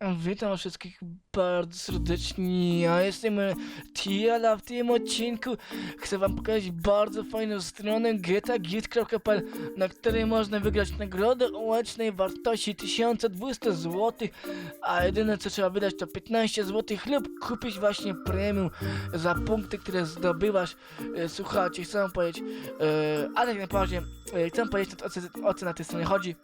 Witam wszystkich bardzo serdecznie. Ja jestem e, Tiala. W tym odcinku chcę wam pokazać bardzo fajną stronę getagit.pl, na której można wygrać nagrodę o łącznej wartości 1200 zł, a jedyne co trzeba wydać to 15 zł lub kupić właśnie premium za punkty, które zdobywasz. E, Słuchajcie, chcę wam powiedzieć, e, ale tak naprawdę chcę powiedzieć o co na tej stronie chodzi.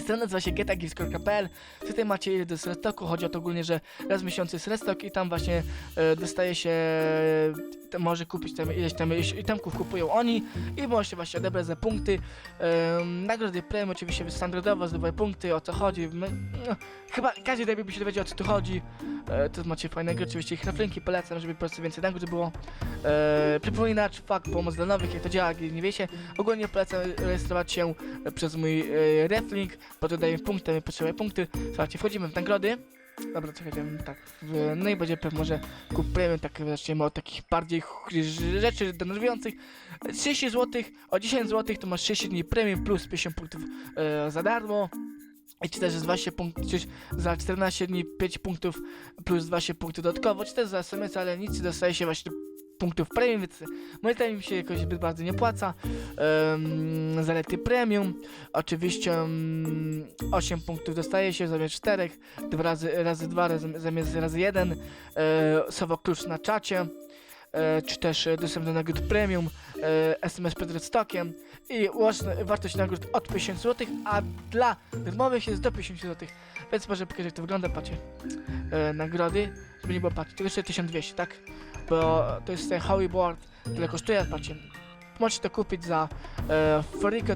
Strona nazywa się getagifts.pl Tutaj macie do restoku, chodzi o to ogólnie, że raz w miesiącu jest restok i tam właśnie e, dostaje się, e, może kupić tam ileś tam itemków kupują oni i możecie właśnie odebrać za punkty. E, nagrody premium oczywiście standardowo zdobywają punkty, o co chodzi. My, no, chyba każdy debil by się dowiedział o co tu chodzi. E, to macie fajne gry, oczywiście ich reflinki polecam, żeby po prostu więcej nagród było. E, przypominacz, fakt, pomoc dla nowych, jak to działa, jak nie wiecie. Ogólnie polecam rejestrować się przez mój e, reflink, bo to daje punkty, my potrzebuję punkty. Słuchajcie, wchodzimy w nagrody. Dobra, czekajcie, tak. W, no i kupujemy tak, zaczniemy od takich bardziej rzeczy denerwujących. 30 zł, o 10 zł to masz 30 dni premium plus 50 punktów e, za darmo. I czy też jest 20 punktów, za 14 dni 5 punktów plus 20 punktów dodatkowo, czy też za SMS, ale nic dostaje się właśnie punktów premium, więc moim zdaniem się jakoś zbyt bardzo nie płaca. Um, zalety premium, oczywiście um, 8 punktów dostaje się zamiast 4, dwa razy, razy 2 razy, zamiast razy 1, e, słowo klucz na czacie. E, czy też dostęp do nagród premium, e, SMS przed redstockiem i łączna wartość nagród od 50 zł, a dla darmowych jest do 50 zł. Więc może pokażę jak to wygląda, patrzcie. E, nagrody, żeby nie było to jeszcze 1200, tak? Bo to jest ten Board, tyle kosztuje, patrzcie. Możecie to kupić za e,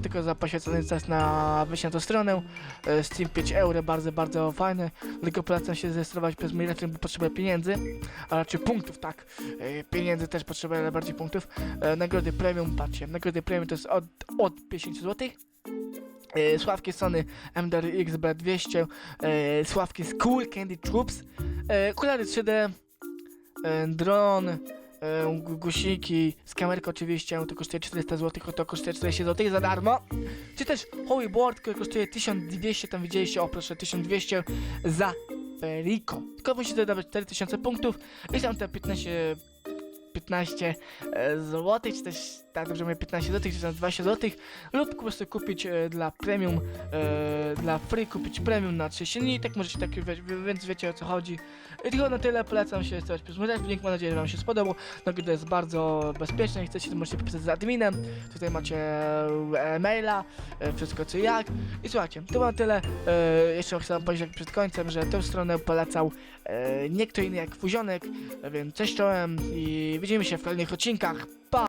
tylko za poświęcony czas na wejście na tą stronę. E, Steam 5 euro, bardzo, bardzo fajne. Tylko polecam się zarejestrować przez raczej, bo potrzebuję pieniędzy, a raczej punktów, tak. E, pieniędzy też potrzebuję, ale bardziej punktów. E, nagrody premium, patrzcie, nagrody premium to jest od, od 50 zł. E, sławki Sony MDR XB200, e, sławki z Cool Candy Troops, e, okulary 3D, e, dron, e, gu- guziki, z kamerką oczywiście, to kosztuje 400 zł, to kosztuje 40 zł za darmo. Czy też Holy Board, który kosztuje 1200, tam widzieliście, o proszę, 1200 za Perico. Tylko musicie dodawać 4000 punktów i tam te 15 15 zł, czy też tak dobrze mówię 15 zł, czy też 20 zł lub po prostu kupić e, dla premium, e, dla free kupić premium na 30 dni, tak możecie tak, więc wiecie o co chodzi. I tylko na tyle, polecam się stać przez link, mam nadzieję, że wam się spodobał. Nagroda jest bardzo bezpieczna, jak chcecie to możecie pisać z adminem, tutaj macie e, maila, e, wszystko co jak. I słuchajcie, to na tyle, e, jeszcze chcę wam powiedzieć przed końcem, że tę stronę polecał e, nie kto inny jak Fuzionek, więc cześć czołem i widzimy się w kolejnych odcinkach, pa!